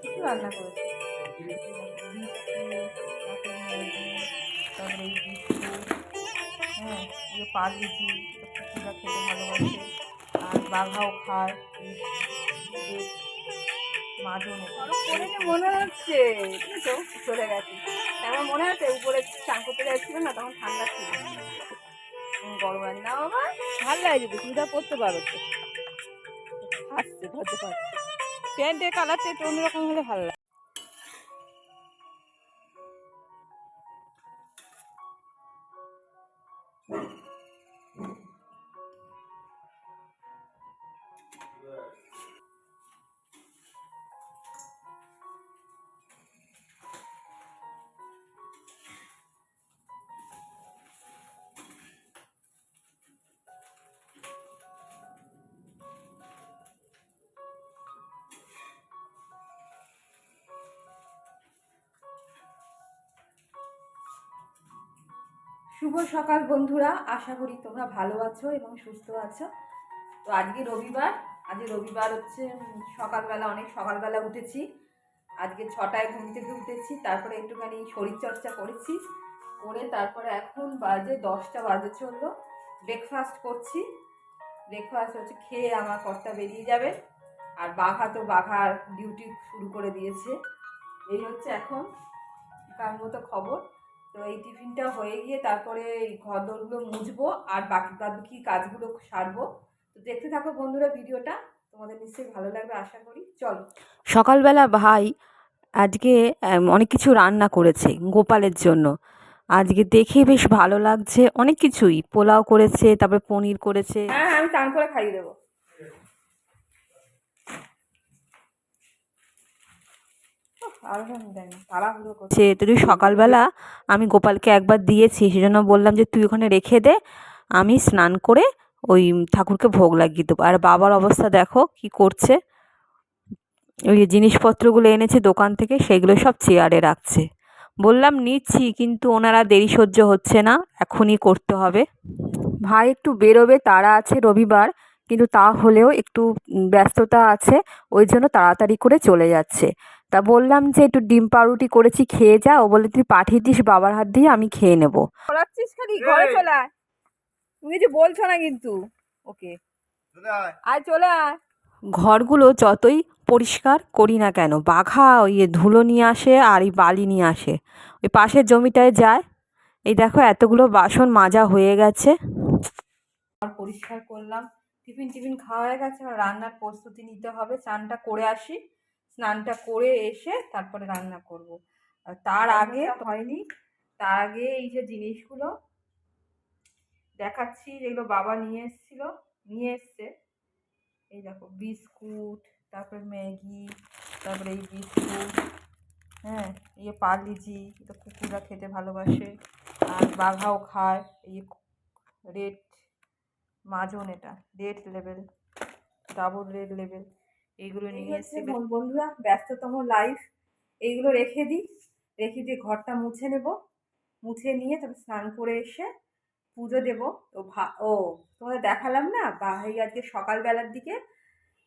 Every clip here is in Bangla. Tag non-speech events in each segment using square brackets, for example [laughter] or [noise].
কিছু রান্না করেছি তারপরে এই বিস্কুট হ্যাঁ এই পাউরুটি কুকুরা খেতে ভালোবাসে আর বাঘাও খায় মনে হচ্ছে। চলে গেছে আমার মনে হচ্ছে উপরে চান করতে যাচ্ছিল না, তখন ঠান্ডা ছিল। গরম আছে না বাবা ভালো লাগছে তো চুড়িদার পরতে পারো তো। হাসছে ধরতে পারছে প্যান্টের কালারটা একটু অন্যরকম হলে ভালো লাগে। শুভ সকাল বন্ধুরা, আশা করি তোমরা ভালো আছো এবং সুস্থ আছো। তো আজকে রবিবার আজকে রবিবার হচ্ছে সকালবেলা, অনেক সকালবেলা উঠেছি। আজকে ছটায় ঘুম থেকে উঠেছি, তারপরে একটুখানি শরীরচর্চা করেছি। করে তারপরে এখন বাজে দশটা, বাজে চলল। ব্রেকফাস্ট করছি। ব্রেকফাস্ট হচ্ছে খেয়ে আমার কর্তা বেরিয়ে যাবে। আর বাঘা তো বাঘার ডিউটি শুরু করে দিয়েছে। এই হচ্ছে এখন, কার মতো খবর? তো এই টিফিনটা হয়ে গিয়ে তারপরে এই ঘর দোরগুলো মুছবো আর বাকি বাকি কাজগুলো সারবো। তো দেখতে থাকো বন্ধুরা ভিডিওটা তোমাদের নিশ্চয়ই ভালো লাগবে আশা করি। চলো। সকালবেলা ভাই আজকে অনেক কিছু রান্না করেছে গোপালের জন্য। আজকে দেখে বেশ ভালো লাগছে অনেক কিছুই। পোলাও করেছে তারপরে পনির করেছে। হ্যাঁ হ্যাঁ আমি চান করে খাইয়ে দেবো উফ, আরও কেন দেন তাড়াহুড়ো করছে সে তো সকালবেলা আমি গোপালকে একবার দিয়েছি, সেজন্য বললাম যে তুই ওখানে রেখে দে, আমি স্নান করে ওই ঠাকুরকে ভোগ লাগিয়ে দেবো। আর বাবার অবস্থা দেখো, কি করছে? ওই জিনিসপত্রগুলো এনেছে দোকান থেকে, সেগুলো সব চেয়ারে রাখছে। বললাম, নিচ্ছি, কিন্তু ওনারা দেরি সহ্য হচ্ছে না, এখনই করতে হবে। ভাই একটু বেরোবে, তারা আছে রবিবার, কিন্তু তা হলেও একটু ব্যস্ততা আছে, ওই জন্য তাড়াতাড়ি করে চলে যাচ্ছে। তা বললাম যে একটু ডিম পাউরুটি করেছি খেয়ে যা। ও বলে তুই পাঠিয়ে দিস বাবার হাত দিয়ে আমি খেয়ে নেব। পড়াচ্ছিস খালি? ঘরে চলে আয়। তুমি কিছু বলছো না কিন্তু। ওকে। আয়। চলে আয়। ঘরগুলো যতই পরিষ্কার করি না কেন বাঘা ওই ধুলো নিয়ে আসে আর এই বালি নিয়ে আসে। ওই পাশের জমিটায় যায়। এই দেখো এতগুলো বাসন মাজা হয়ে গেছে। আর পরিষ্কার করলাম। টিফিন টিফিন খাওয়া হয়ে গেছে আর রান্নার প্রস্তুতি নিতে হবে। চানটা করে আসি। স্নানটা করে এসে তারপরে রান্না করব। আর তার আগে হয়নি? তার আগে এই যে জিনিসগুলো দেখাচ্ছি যেগুলো বাবা নিয়ে এসেছিল নিয়ে এসছে। এই দেখো বিস্কুট তারপরে ম্যাগি তারপরে এই বিস্কুট হ্যাঁ এই যে পার্লিজি এটা কুকুররা খেতে ভালোবাসে। আর বাঘাও খায় এই রেড মাজন এটা red level double red level. এইগুলো নিয়ে এসেছি বন্ধুরা ব্যস্ততম লাইফ এইগুলো রেখে দিই। রেখে দিয়ে ঘরটা মুছে নেব। মুছে নিয়ে তারপর স্নান করে এসে পুজো দেব। তো ভা ও তোমাদের দেখালাম না? ভাই আজকে সকালবেলার দিকে।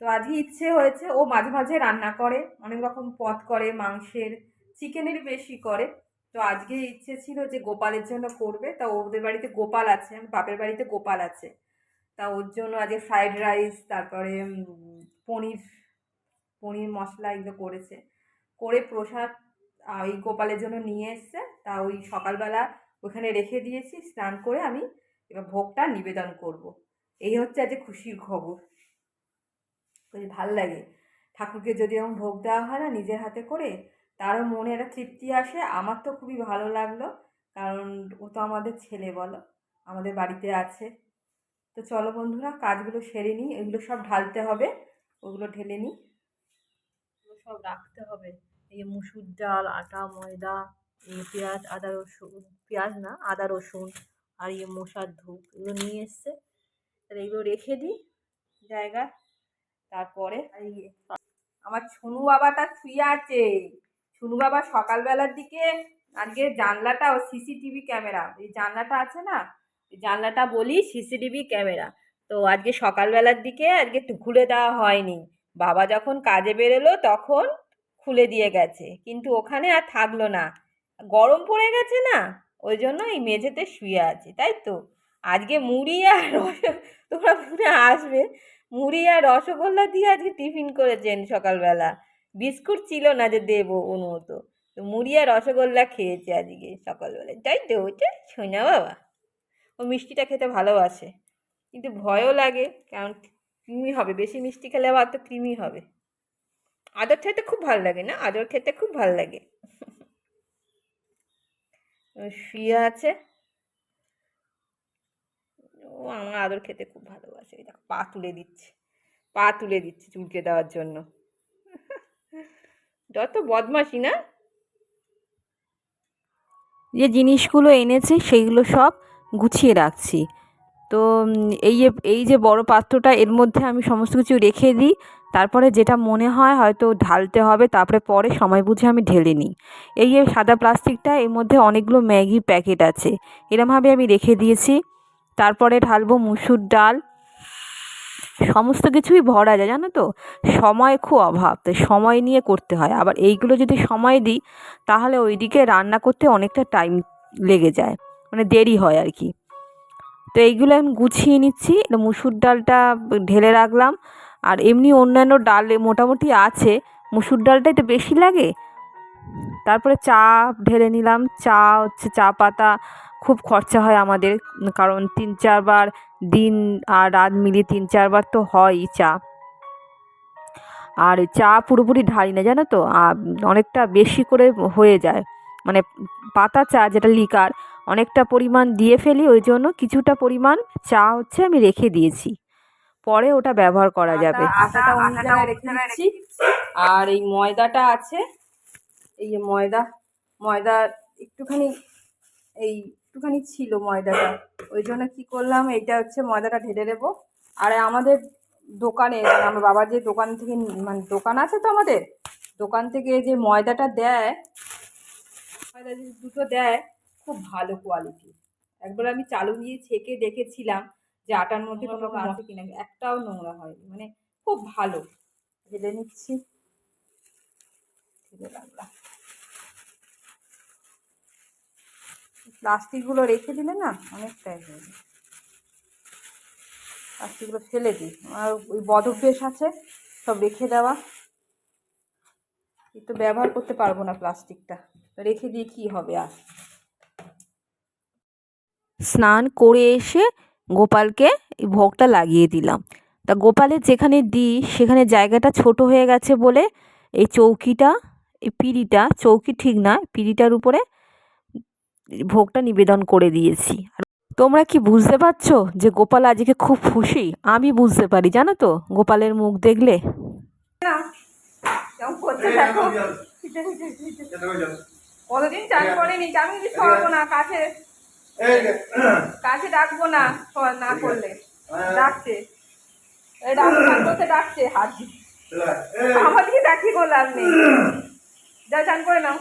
তো আজকে ইচ্ছে হয়েছে ও মাঝে মাঝে রান্না করে। অনেক রকম পদ করে মাংসের চিকেনের বেশি করে। তো আজকে ইচ্ছে ছিল যে গোপালের জন্য করবে। তা ওদের বাড়িতে গোপাল আছে বাপের বাড়িতে গোপাল আছে। তা ওর জন্য আজকে ফ্রাইড রাইস তারপরে পনির পনির মশলা এগুলো করেছে। করে প্রসাদ ওই গোপালের জন্য নিয়ে এসছে। তা ওই সকালবেলা ওখানে রেখে দিয়েছি, স্নান করে আমি এবার ভোগটা নিবেদন করব। এই হচ্ছে আজকে খুশির খবর। ভালো লাগে। ঠাকুরকে যদি এরকম ভোগ দেওয়া হয় না নিজের হাতে করে, তারও মনে একটা তৃপ্তি আসে। আমার তো খুবই ভালো লাগল, কারণ ও তো আমাদের ছেলে বলো, আমাদের বাড়িতে আছে। তো চলো বন্ধুরা, কাজগুলো সেরে নিই, এগুলো সব ঢালতে হবে। ওগুলো ঢেলে নিই। সব রাখতে হবে। এই মুসুর ডাল, আটা, ময়দা, এই পেঁয়াজ, আদা রসুন, পেঁয়াজ না, আদা রসুন আর ইয়ে মশার ধূপ এগুলো নিয়ে এসছে। তাহলে এগুলো রেখে দিই জায়গায়। তারপরে আমার ছুনু বাবাটা শুয়ে আছে। ছুনু বাবা সকালবেলার দিকে আজকে জানলাটা ও সিসিটিভি ক্যামেরা। এই জানলাটা আছে না? জানলাটা বলি সিসিটিভি ক্যামেরা। তো আজকে সকালবেলার দিকে আজকে একটু খুলে দেওয়া হয়নি। বাবা যখন কাজে বেরোলো তখন খুলে দিয়ে গেছে। কিন্তু ওখানে আর থাকল না। গরম পড়ে গেছে না? ওই জন্য এই মেঝেতে শুয়ে আছে, তাই তো? আজকে মুড়ি আর [laughs] তোমরা মনে আসবে। মুড়ি আর রসগোল্লা দিয়ে আজকে টিফিন করেছেন সকালবেলা। বিস্কুট ছিল না যে দেবো অনুমতো তো মুড়ি আর রসগোল্লা খেয়েছে আজকে সকালবেলায়। তাই তো? ওইটা শোনা বাবা। ও মিষ্টিটা খেতে ভালোবাসে। কিন্তু ভয়ও লাগে, কারণ কৃমি হবে। বেশি মিষ্টি খেলে আবার তো কৃমি হবে। আদর খেতে খুব ভালো লাগে না? আদর খেতে খুব ভালো লাগে। শুয়ে আছে। ও আমার আদর খেতে খুব ভালোবাসে। দেখো, পা তুলে দিচ্ছে। পা তুলে দিচ্ছে চুলকে দেওয়ার জন্য। যত বদমাসি না? যে জিনিসগুলো এনেছে, সেইগুলো সব গুছিয়ে রাখছি। তো এই যে এই যে বড় পাত্রটা, এর মধ্যে আমি সমস্ত কিছু রেখে দিই। তারপরে যেটা মনে হয় হয়তো ঢালতে হবে, তারপরে পরে সময় বুঝে আমি ঢেলে নিই। এই যে সাদা প্লাস্টিকটা, এর মধ্যে অনেকগুলো ম্যাগি প্যাকেট আছে। এরমভাবে আমি রেখে দিয়েছি। তারপরে ঢালবো মুসুর ডাল। সমস্ত কিছুই ভরা যায়, জানো তো? সময় খুব অভাব, তো সময় নিয়ে করতে হয়। আবার এইগুলো যদি সময় দিই, তাহলে ওইদিকে রান্না করতে অনেকটা টাইম লেগে যায়। মানে দেরি হয় আর কি। তো এইগুলো এখন গুছিয়ে নিচ্ছি। মুসুর ডালটা ঢেলে রাখলাম। আর এমনি অন্যান্য ডাল মোটামুটি আছে। মুসুর ডালটা একটু বেশি লাগে। তারপরে চা ঢেলে নিলাম। চা হচ্ছে চা পাতা। খুব খরচা হয় আমাদের। কারণ তিন চারবার দিন আর রাত মিলিয়ে তিন চারবার তো হয়ই চা। আর চা পুরোপুরি ঢালি না, জানো তো? অনেকটা বেশি করে হয়ে যায়। মানে পাতা চা যেটা লিকার অনেকটা পরিমাণ দিয়ে ফেলি ওই জন্য কিছুটা পরিমাণ চা হচ্ছে আমি রেখে দিয়েছি। পরে ওটা ব্যবহার করা যাবে। আটাটা অন্য জায়গায় রেখে দিচ্ছি। আর এই ময়দাটা আছে এই যে ময়দা ময়দা একটুখানি এই একটুখানি ছিল ময়দাটা। ওই জন্য কি করলাম এইটা হচ্ছে ময়দাটা ঢেলে দেবো। আর আমাদের দোকানে মানে আমার বাবার যে দোকান থেকে মানে দোকান আছে তো আমাদের দোকান থেকে যে ময়দাটা দেয় ময়দা যে দুটো দেয় খুব ভালো কোয়ালিটি একবার আমি চালু দিয়ে ছেঁকে দেখেছিলাম যে আটার মধ্যে কোনো রকম আছে কিনা একটাও নোংরা হয়নি। মানে খুব ভালো। ঢেলে নিচ্ছি। প্লাস্টিকগুলো রেখে দিলে না অনেকটাই হয়ে যায়। প্লাস্টিকগুলো ফেলে দিই। আর ওই বদ অভ্যেস আছে সব রেখে দেওয়া। কিন্তু ব্যবহার করতে পারব না প্লাস্টিকটা। রেখে দিয়ে কী হবে আর? স্নান করে এসে গোপালকে এই ভোগটা লাগিয়ে দিলাম তা গোপালের যেখানে দিই সেখানে জায়গাটা ছোট হয়ে গেছে বলে এই চৌকিটা এই পিঁড়িটা চৌকি ঠিক না পিঁড়িটার উপরে ভোগটা নিবেদন করে দিয়েছি তোমরা কি বুঝতে পারছ যে গোপাল আজকে খুব খুশি আমি বুঝতে পারি জানো তো গোপালের মুখ দেখলে কতদিন চান করেনি আমি সরাবো না কাছে কাছে ডাকবো না? না করলে। ডাকছে। চান করতে ডাকছে হাত আমার দিকে ডাকি নেই। যা চান করে নাও।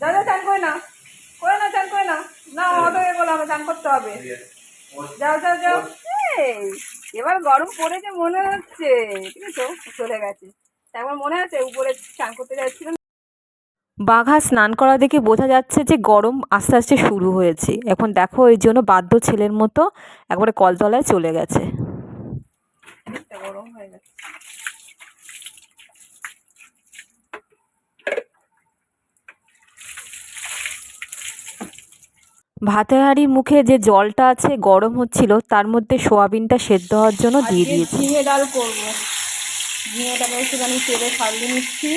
যা চান করে নাও। করে চান করে নাও। না বলো আমার চান করতে হবে। যাও যাও যাও। এবার গরম পড়েছে মনে হচ্ছে। ঠিক আছে চলে গেছে। একবার মনে আছে উপরে চান করতে যাচ্ছিল বাঘা স্নান করা দেখে বোঝা যাচ্ছে যে গরম আস্তে আস্তে শুরু হয়েছে। এখন দেখো এই জন্য বাধ্য ছেলের মতো একবারে কলতলায় চলে গেছে। গরম হয়ে গেছে। ভাতের হাঁড়ির মুখে যে জলটা আছে গরম হচ্ছিল তার মধ্যে সোয়াবিনটা সেদ্ধ হওয়ার জন্য দিয়ে দিয়েছি। ঝিঙে ডাল করব। ঝিঙেটাকে একটুখানি তেলে ছাড়িয়ে নিচ্ছি।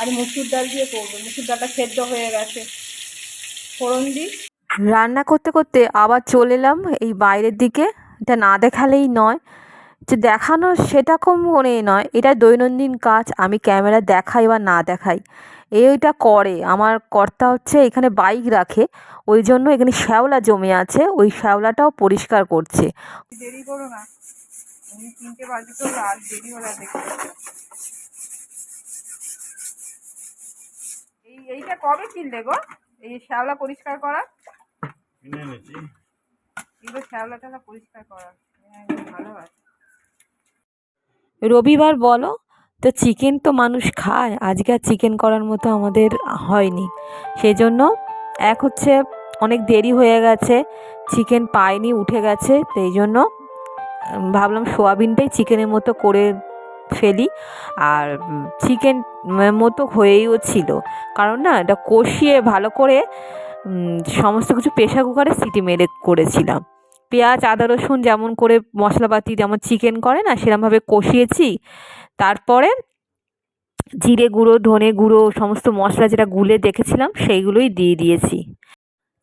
আর মুসুর ডাল দিয়ে করব। মুসুর ডালটা সেদ্ধ হয়ে গেছে। ফোড়ন দিই। রান্না করতে করতে আবার চলে এলাম এই বাইরের দিকে। এটা না দেখালেই নয়। যে দেখানো সেটা কম মনে নয়। এটা দৈনন্দিন কাজ। আমি ক্যামেরা দেখাই বা না দেখাই। এইটা করে। আমার কর্তা হচ্ছে এখানে বাইক রাখে। ওই জন্য এখানে শ্যাওলা জমে আছে। ওই শ্যাওলাটাও পরিষ্কার করছে। দেরি করো না। তিনটে বাজে তো আর দেরি হলে আর দেখতে এই এইটা কবে কিনলে গো? এই শ্যাওলা পরিষ্কার করা? কিনে এনেছি। এগুলো শ্যাওলা টালা পরিষ্কার করা। হ্যাঁ, ভালো রবিবার বলো তো চিকেন তো মানুষ খায় আজকে আর চিকেন করার মতো আমাদের হয়নি। সেই জন্য এক হচ্ছে অনেক দেরি হয়ে গেছে চিকেন পাইনি উঠে গেছে তো এই জন্য ভাবলাম সোয়াবিনটাই চিকেনের মতো করে ফেলি। আর চিকেন মতো হয়েইও ছিল। কারণ না, এটা কষিয়ে ভালো করে সমস্ত কিছু প্রেশার কুকারে সিটি মেরে করেছিলাম। পেঁয়াজ, আদা, রসুন যেমন করে মশলাপাতি, যেমন চিকেন করে না, সেরমভাবে কষিয়েছি। তারপরে জিরে গুঁড়ো, ধনে গুঁড়ো, সমস্ত মশলা যেটা গুলে দেখেছিলাম, সেইগুলোই দিয়ে দিয়েছি।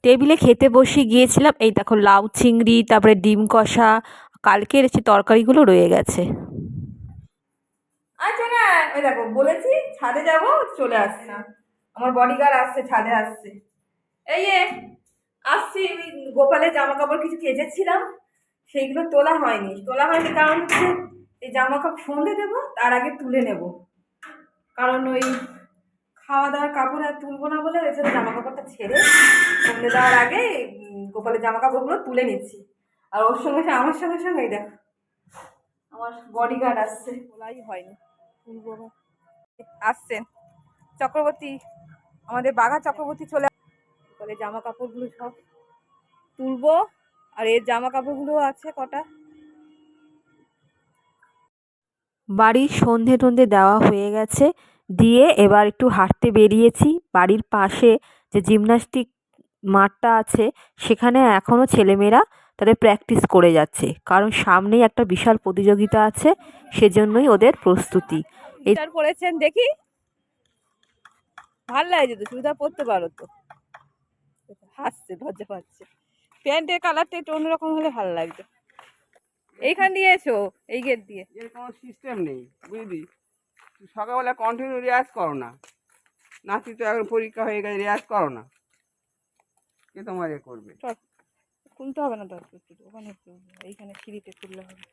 টেবিলে খেতে বসে গিয়েছিলাম, এই দেখো লাউ, চিংড়ি, তারপরে ডিম কষা, কালকের এসে তরকারিগুলো রয়ে গেছে। ওই দেখো বলেছি ছাদে যাব চলে আসছে। না। আমার বডিগার্ড আসছে ছাদে আসছে। এই এ আসছি ওই গোপালের জামা কাপড় কিছু কেজেছিলাম সেইগুলো তোলা হয়নি। তোলা হয়নি কারণ হচ্ছে এই জামা কাপড় সন্ধে দেবো তার আগে তুলে নেব। কারণ ওই খাওয়া দাওয়ার কাপড় আর তুলবো না বলে ওই জন্য জামা কাপড়টা ছেড়ে সন্ধে দেওয়ার আগে গোপালের জামা কাপড়গুলো তুলে নিচ্ছি। আর ওর সঙ্গে সঙ্গে আমার সঙ্গে সঙ্গে এই দেখো আমার বডিগার্ড আসছে। তোলাই হয়নি। তুলবো আসছেন। চক্রবর্তী, আমাদের বাঘা চক্রবর্তী চলে বলে জামা কাপড়গুলো সব তুলবো। আর এর জামা কাপড়গুলো আছে কটা? বাড়ির সন্ধে টন্ধে দেওয়া হয়ে গেছে। দিয়ে এবার একটু হাঁটতে বেরিয়েছি। বাড়ির পাশে যে জিমনাস্টিক মাঠটা আছে, সেখানে এখনও ছেলেমেয়েরা তাদের প্র্যাকটিস করে যাচ্ছে। কারণ সামনেই একটা বিশাল প্রতিযোগিতা আছে সেজন্যই ওদের প্রস্তুতি। চুড়িদার দেখি। ভালো লাগছে তো চুড়িদার পরতে পারো তো। হাসছে লজ্জা পাচ্ছে প্যান্টের কালারটা একটু অন্যরকম হলে ভালো লাগবে। এইখান দিয়ে এসো এই গেট দিয়ে। এর কোনো সিস্টেম নেই বুঝলি? তুই সকালবেলা কন্টিনিউ রেয়াজ করো না। নাতি তো এখন পরীক্ষা হয়ে গেছে রেয়াজ করো না। কে তোমার এ করবে? চল। খুলতে হবে না দরকার একটু ওখানে একটু এইখানে সিঁড়িতে খুললে হবে।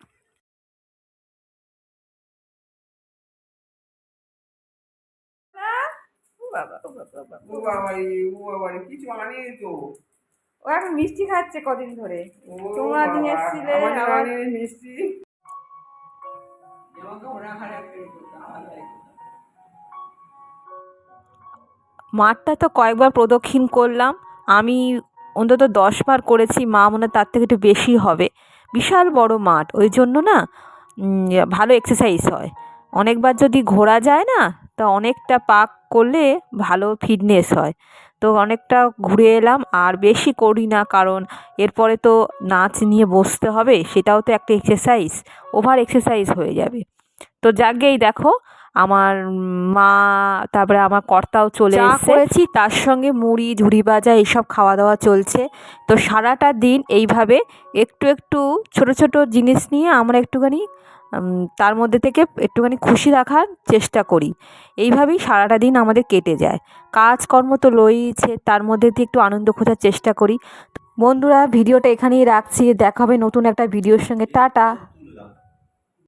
ও বাবা ও বাবা, ও বাবা। ও বাবা রে ও বাবা রে কিছু আনিনি তো। ও এখন মিষ্টি খাচ্ছে কদিন ধরে। তোমরা বাবা, এসছিলে, মিষ্টি। মাঠটা তো কয়েকবার প্রদক্ষিণ করলাম। আমি অন্তত দশ বার করেছি, মা মনে তার থেকে একটু বেশি হবে। বিশাল বড় মাঠ, ওই জন্য না ভালো এক্সারসাইজ হয়। অনেকবার যদি ঘোরা যায় না, তা অনেকটা পাক করলে ভালো ফিটনেস হয়। তো অনেকটা ঘুরে এলাম, আর বেশি করি না, কারণ এরপরে তো নাচ নিয়ে বসতে হবে, সেটাও তো একটা এক্সারসাইজ ওভার এক্সারসাইজ হয়ে যাবে। তো যাকেই দেখো আমার মা তারপরে আমার কর্তাও চলে এসেছে। করেছি তার সঙ্গে মুড়ি ঝুড়ি ভাজা এইসব খাওয়া দাওয়া চলছে। তো সারাটা দিন এইভাবে একটু একটু ছোট ছোট জিনিস নিয়ে আমরা একটুখানি তার মধ্যে থেকে একটুখানি খুশি রাখার চেষ্টা করি। এইভাবেই সারাটা দিন আমাদের কেটে যায়। কাজকর্ম তো রয়েইছে তার মধ্যে দিয়ে একটু আনন্দ খোঁজার চেষ্টা করি। বন্ধুরা ভিডিওটা এখানেই রাখছি। দেখা হবে নতুন একটা ভিডিওর সঙ্গে। টাটা!